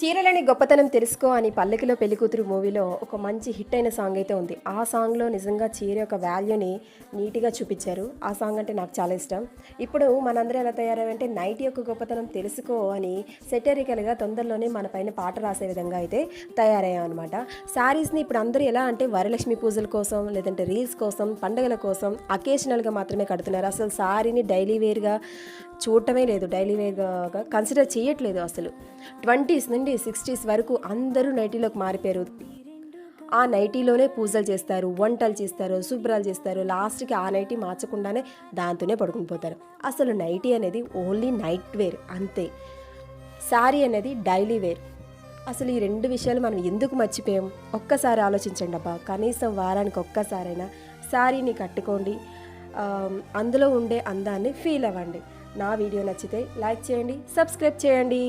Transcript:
చీరలని గొప్పతనం తెలుసుకో అని పల్లకిలో పెళ్ళికూతురు మూవీలో ఒక మంచి హిట్ అయిన సాంగ్ అయితే ఉంది. ఆ సాంగ్లో నిజంగా చీర యొక్క వాల్యూని నీట్గా చూపించారు. ఆ సాంగ్ అంటే నాకు చాలా ఇష్టం. ఇప్పుడు మనందరూ ఎలా తయారయ్యంటే నైట్ యొక్క గొప్పతనం తెలుసుకో అని సెటరికల్గా తొందరలోనే మన పైన పాట రాసే విధంగా అయితే తయారయ్యాం అనమాట శారీస్ని ఇప్పుడు అందరూ ఎలా అంటే వరలక్ష్మి పూజల కోసం లేదంటే రీల్స్ కోసం పండుగల కోసం అకేషనల్గా మాత్రమే కడుతున్నారు. అసలు శారీని డైలీ వేర్గా చూడటమే లేదు. డైలీ వేర్గా కన్సిడర్ చేయట్లేదు అసలు. ట్వంటీస్ నుండి సిక్స్టీస్ వరకు అందరూ నైటీలోకి మారిపోయారు. ఆ నైటీలోనే పూజలు చేస్తారు వంటలు చేస్తారు శుభ్రాలు చేస్తారు. లాస్ట్కి ఆ నైటీ మార్చకుండానే దాంతోనే పడుకుని పోతారు. అసలు నైటీ అనేది ఓన్లీ నైట్ వేర్ అంతే. శారీ అనేది డైలీ వేర్ అసలు ఈ రెండు విషయాలు మనం ఎందుకు మర్చిపోయాం? ఒక్కసారి ఆలోచించండి అబ్బా. కనీసం వారానికి ఒక్కసారైనా శారీని కట్టుకోండి. అందులో ఉండే అందాన్ని ఫీల్ అవ్వండి. నా వీడియో నచ్చితే లైక్ చేయండి సబ్స్క్రైబ్ చేయండి.